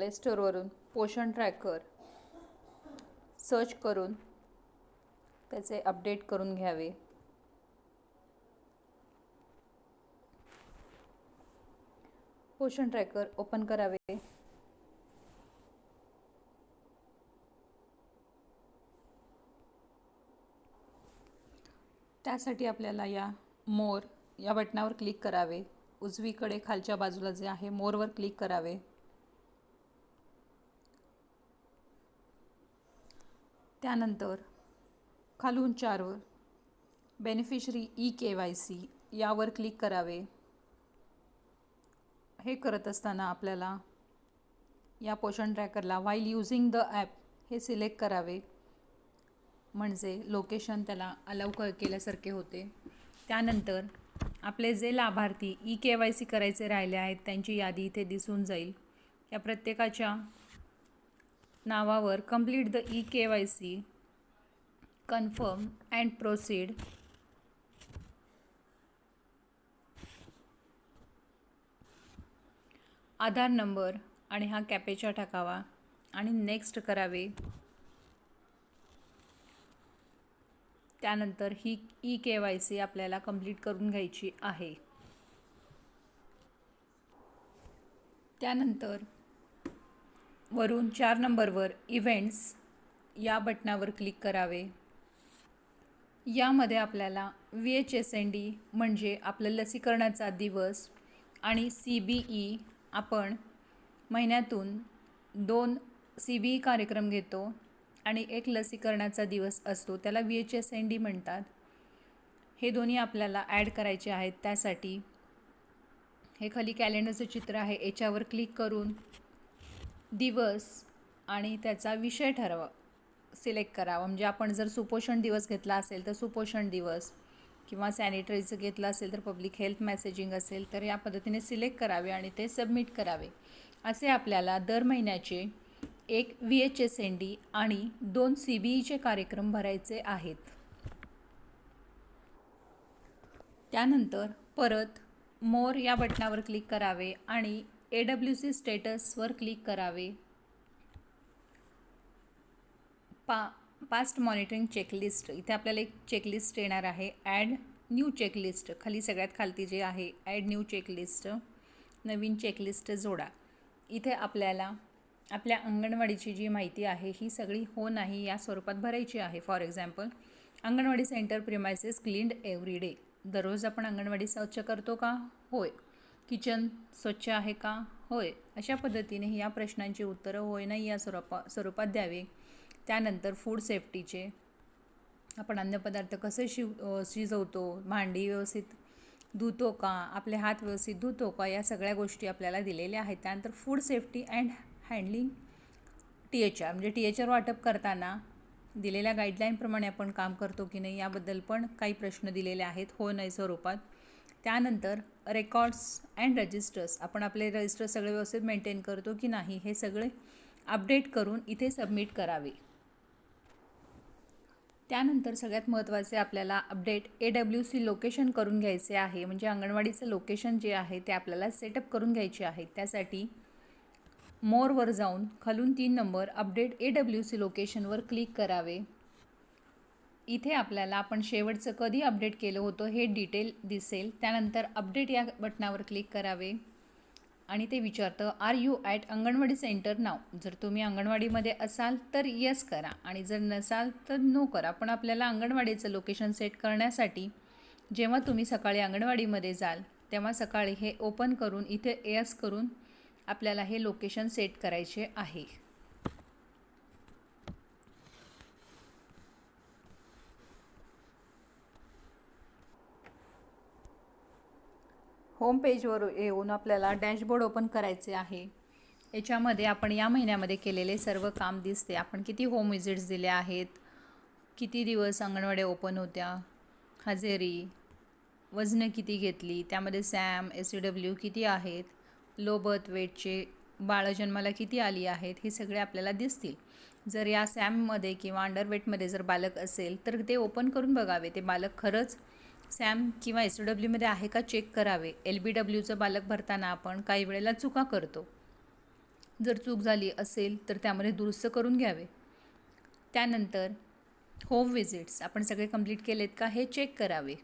Play स्टोरवरून पोषण tracker search करून त्याचे अपडेट करून घ्यावे. पोषण ट्रॅकर ओपन करावे. त्यासाठी आपल्याला या मोर या बटनावर क्लिक करावे. उजवीकडे खालच्या बाजूला जे आहे मोरवर क्लिक करावे. त्यानंतर खालून चारवर beneficiary e K Y C यावर क्लिक करावे. हे करत असताना आपल्याला या पोषण ट्रॅकरला वाईल यूजिंग द ॲप हे सिलेक्ट करावे. म्हणजे लोकेशन त्याला अलाव क केल्यासारखे होते. त्यानंतर आपले जे लाभार्थी ई के वाय सी करायचे राहिले आहेत त्यांची यादी इथे दिसून जाईल. या प्रत्येकाच्या नावावर complete the e K Y C confirm and proceed Aadhaar number आणि हा कॅपेचा टाकावा. आणि नेक्स्ट करावे. त्यानंतर ही ई के वाय सी आपल्याला कंप्लीट करून घ्यायची आहे. त्यानंतर वरून चार नंबरवर इव्हेंट्स या बटनावर क्लिक करावे. यामध्ये आपल्याला V H S N D म्हणजे आपलं लसीकरणाचा दिवस आणि सी बी ई आपण महिन्यातून दोन सी बी ई कार्यक्रम घेतो आणि एक लसीकरणाचा दिवस असतो त्याला V H S N D म्हणतात. हे दोन्ही आपल्याला ॲड करायचे आहेत त्यासाठी. हे खाली कॅलेंडरचं चित्र आहे याच्यावर क्लिक करून दिवस आणि त्याचा विषय ठरवा सिलेक्ट करावा. म्हणजे आपण जर सुपोषण दिवस घेतला असेल तर सुपोषण दिवस किंवा सॅनिटरीचं घेतलं असेल तर पब्लिक हेल्थ मेसेजिंग असेल तर या पद्धतीने सिलेक्ट करावे आणि ते सबमिट करावे. असे आपल्याला दर महिन्याचे एक V H S N D आणि दोन सी बी ईचे कार्यक्रम भरायचे आहेत. त्यानंतर परत मोर या बटनावर क्लिक करावे आणि ए डब्ल्यू सी स्टेटसवर क्लिक करावे. पा पास्ट मॉनिटरिंग चेकलिस्ट इथे आपल्याला एक चेकलिस्ट येणार आहे. ॲड न्यू चेकलिस्ट खाली सगळ्यात खालती जे आहे ॲड न्यू चेकलिस्ट नवीन चेकलिस्ट जोडा. इथे आपल्याला आपल्या अंगणवाडीची जी माहिती आहे ही सगळी हो नाही या स्वरूपात भरायची आहे. For example anganwadi centre premises cleaned every day दररोज आपण अंगणवाडी स्वच्छ करतो का? होय. किचन स्वच्छ आहे का? होय. अशा पद्धतीने या प्रश्नांची उत्तरं होय नाही या स्वरूपा स्वरूपात द्यावे. त्यानंतर फूड सेफ्टीचे आपण अन्नपदार्थ कसे शिव शिजवतो? भांडी व्यवस्थित धुतो का? आपले हात व्यवस्थित धुतो का? या सगळ्या गोष्टी आपल्याला दिलेल्या आहेत. त्यानंतर food safety and handling T H R म्हणजे टी एच आर वाटप करताना दिलेल्या गाईडलाईनप्रमाणे आपण काम करतो की नाही याबद्दल पण काही प्रश्न दिलेले आहेत. हो नाही स्वरूपात. त्यानंतर रेकॉर्ड्स अँड रजिस्टर्स आपण आपले रजिस्टर सगळे व्यवस्थित मेंटेन करतो की नाही हे सगळे अपडेट करून इथे सबमिट करावे. त्यानंतर सगळ्यात महत्त्वाचे आपल्याला update A W C location करून घ्यायचे आहे. म्हणजे अंगणवाडीचं लोकेशन जे आहे ते आपल्याला सेटअप करून घ्यायचे आहे. त्यासाठी मोरवर जाऊन खालून तीन number update A W C लोकेशनवर क्लिक करावे. इथे आपल्याला आपण शेवटचं कधी अपडेट केलं होतं हे डिटेल दिसेल. त्यानंतर अपडेट या बटनावर क्लिक करावे. आणि ते विचारतं are you at anganwadi centre नाव जर तुम्ही अंगणवाडीमध्ये असाल तर यस करा. आणि जर नसाल तर नो करा. पण आपल्याला अंगणवाडीचं लोकेशन सेट करण्यासाठी जेव्हा तुम्ही सकाळी अंगणवाडीमध्ये जाल तेव्हा सकाळी हे ओपन करून इथे यस करून आपल्याला हे लोकेशन सेट करायचे आहे. होम पेजवर येऊन आपल्याला डॅशबोर्ड ओपन करायचे आहे. याच्यामध्ये आपण या महिन्यामध्ये केलेले सर्व काम दिसते. आपण किती होम विजिट्स दिल्या आहेत किती दिवस अंगणवाड्या ओपन होत्या हजेरी वजनं किती घेतली त्यामध्ये सॅम एस सी डब्ल्यू किती आहेत लो बर्थ वेटचे बाळं जन्माला किती आली आहेत हे सगळे आपल्याला दिसतील. जर या सॅममध्ये किंवा अंडरवेटमध्ये जर बालक असेल तर ते ओपन करून बघावे. ते बालक खरंच सॅम किंवा एस डब्ल्यूमध्ये आहे का चेक करावे? एल बी डब्ल्यूचं बालक भरताना आपण काही वेळेला चुका करतो. जर चूक झाली असेल तर त्यामध्ये दुरुस्त करून घ्यावे. त्यानंतर होम विजिट्स आपण सगळे कंप्लीट केलेत का हे चेक करावे.